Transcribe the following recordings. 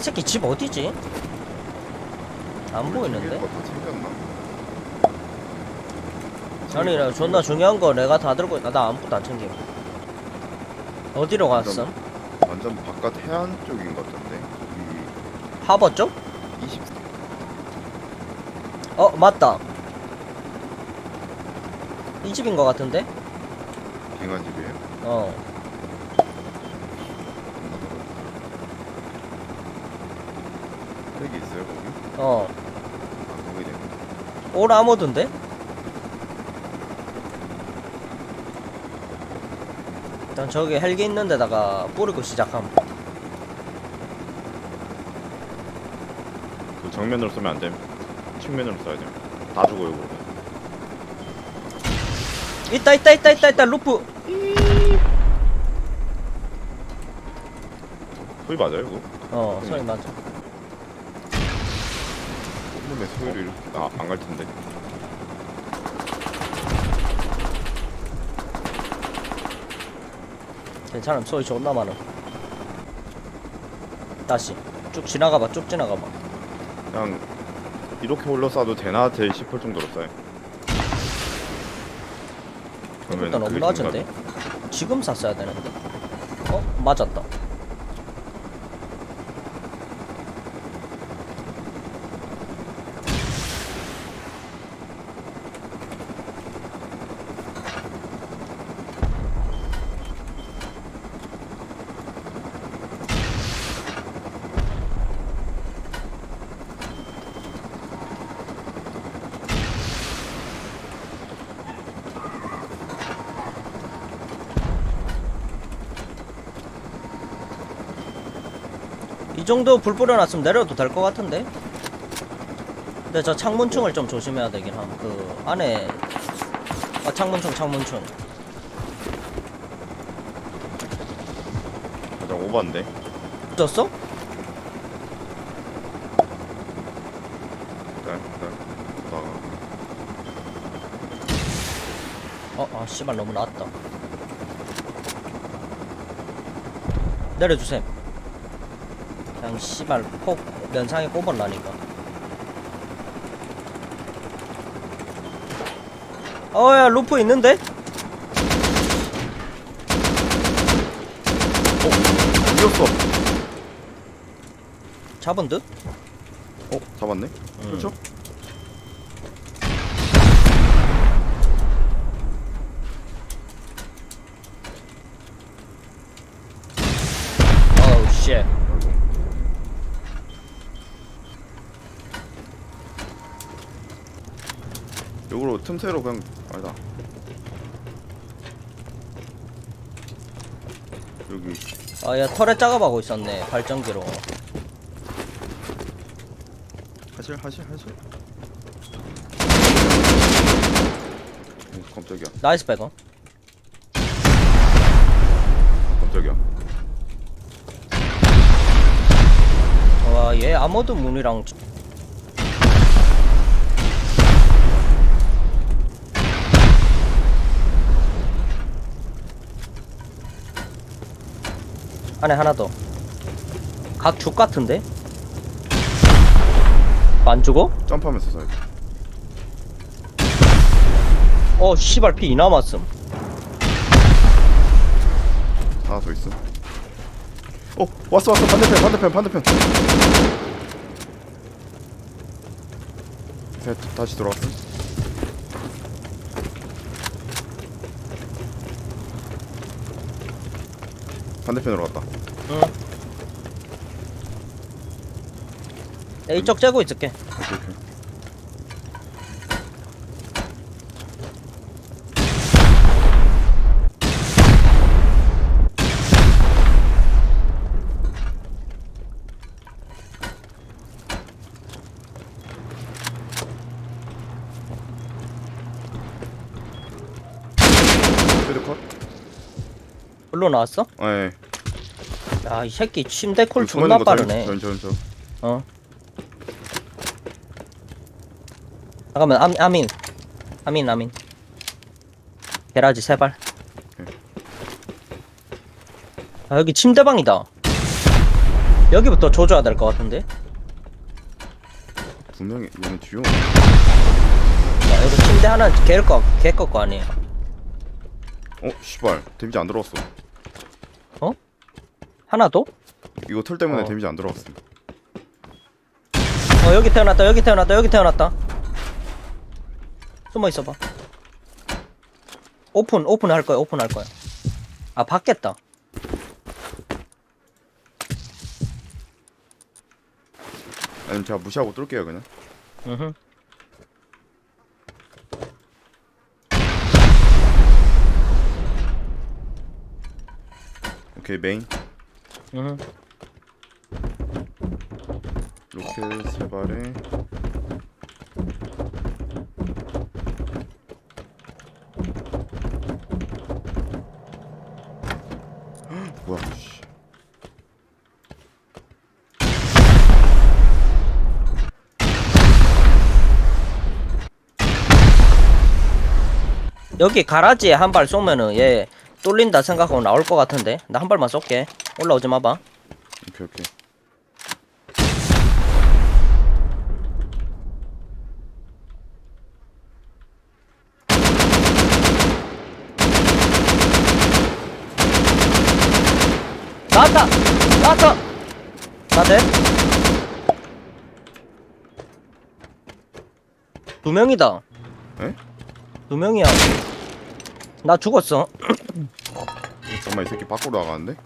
이 새끼 집 어디지? 안 보이는데? 다 챙겼나? 아니 나 존나 중요한 거 내가 다 들고 있나? 나 아무것도 안 챙김 어디로 갔어? 완전 바깥 해안 쪽인 것 같은데. 하버 쪽? 이 20. 어 맞다 이 집인 거 같은데? 빙한 집이에요? 어 헬기 있어요 거기? 어. 아 거기 되네. 올 아모드인데? 일단 저기 헬기 있는 데다가 뿌리고 시작함 그 정면으로 쏘면 안 됨. 측면으로 쏴야 됨. 다 죽어요 그러면. 있다 있다 있다 있다 있다 루프 소리 맞아요 그거? 어 소리 맞아 온몸에 소리를 이렇게 아 안 갈 텐데. 괜찮음. 소리 존나 많음. 다시. 쭉 지나가봐. 쭉 지나가봐. 그냥 이렇게 올려 쏴도 되나? 될 싶을 정도로 쏴요. 일단 너무 낮은데? 지금 샀어야 되는데. 어? 맞았다 이 정도 불 뿌려놨으면 내려도 될 것 같은데? 근데 저 창문충을 좀 조심해야 되긴 함. 그 안에 아 창문충 창문충. 가장 오반데. 졌어? 일단 나가. 어, 아 씨발 너무 낮다. 내려주셈. 그냥 씨발 폭 면상에 꼽아라니까. 어야 루프 있는데? 이겼어. 잡은 듯? 어 잡았네. 음. 그렇죠? 어우 씨. 아이고. 요거로 틈새로 그냥 아니다. 여기 아 야 털에 작업하고 있었네 발전기로. 하실 하실 하실. 오, 깜짝이야. 나이스 백어. 깜짝이야. 와 얘 아모드 문이랑 안에 하나 더. 각 죽 같은데? 안 죽어? 점프하면서 쏴야 돼. 어 씨발 피이 남았음. 하나 더 있어. 어 왔어 왔어 반대편 반대편 반대편. 네, 다시 돌아왔어. 반대편으로 갔다. 응. 내 이쪽 재고 있을게. 오케이 오케이. 헤드 컷? 물로 나왔어? 네. 야이 새끼 침대 콜 존나 빠르네. 전, 전, 전. 어. 잠깐만 아, 아민 아민 아민 게라지 세발 아 여기 침대방이다 여기부터 조져야 될 것 같은데 분명히 얘는 뒤로 야, 이거 침대 하나 개일 거 개걸 거 아니에요 어 씨발 데미지 안 들어왔어 하나 더? 이거 틀 때문에 어. 데미지 안 들어왔어 어 여기 태어났다 여기 태어났다 여기 태어났다. 숨어 있어봐. 오픈 오픈 할 거야 오픈 할 거야. 아 받겠다. 아니면 제가 무시하고 뚫을게요 그냥. 으흠. 오케이 메인 으흠. 로켓 세 발에 헉, 뭐야 씨. 여기 가라지에 한 발 쏘면은 얘 뚫린다 생각하고 나올 것 같은데 나 한 발만 쏠게 올라오지 마봐. 오케이 오케이. 나왔다! 나왔다 나대 두 명이다. 에? 두 명이야. 나 죽었어. 잠깐만 이 새끼 밖으로 나가는데?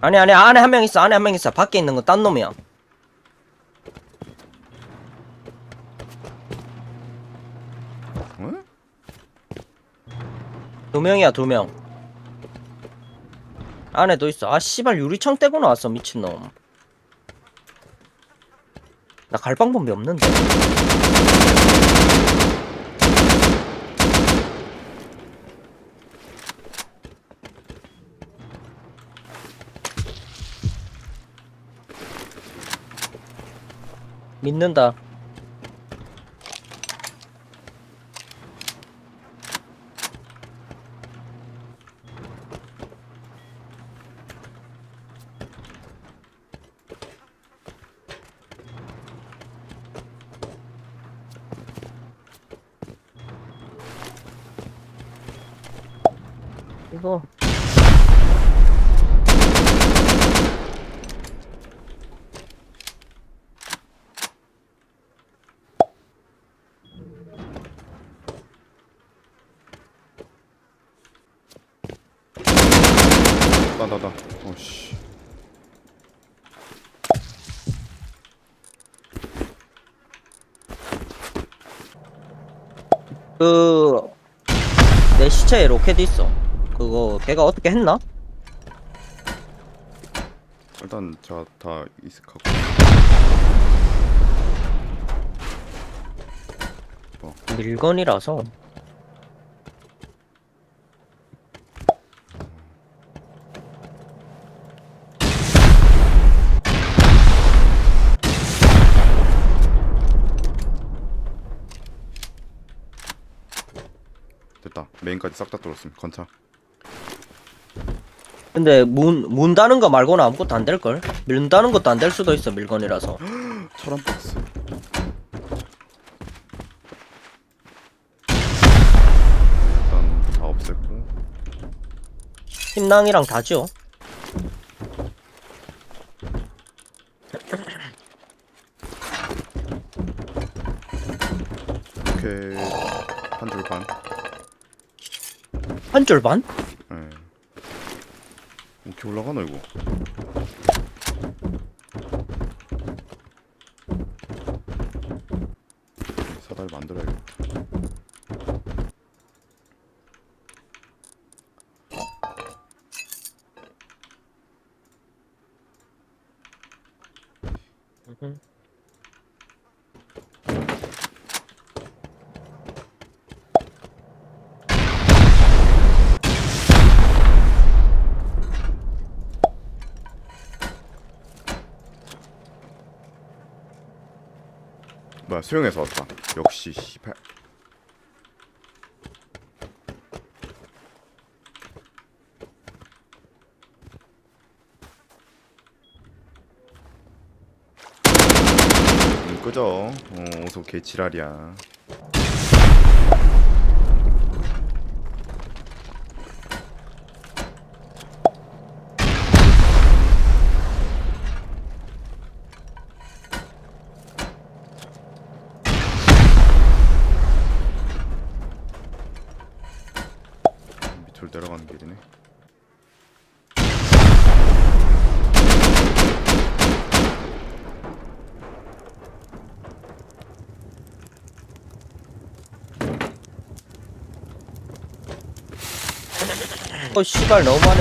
아니 아니 안에 한 명 있어. 안에 한 명 있어. 밖에 있는 건 딴 놈이야. 어? 두 명이야 두명. 안에 도 있어. 아 씨발 유리창 떼고 나왔어 미친놈. 나 갈 방법이 없는데 믿는다. 이거 나나나 어씨 그 내 시체에 로켓 있어. 그거 걔가 어떻게 했나? 일단 제가 다 이식하고 밀건이라서. 메인까지 싹 다 뚫었음 건차 근데 문 문다는 거 말고는 아무것도 안 될 걸. 밀다는 것도 안 될 수도 있어 밀건이라서. 철한 박스 일단 다 없앴고 힘낭이랑 다죠. 이렇게 한줄 반. 한 줄 반? 예. 이렇게 올라가나 이거? 사다리 만들어야겠다. 네, 뭐야 수영해서 왔다 역시 씨발. 음, 끄죠. 어, 어서 개 지랄이야. 어 씨발 너무 많이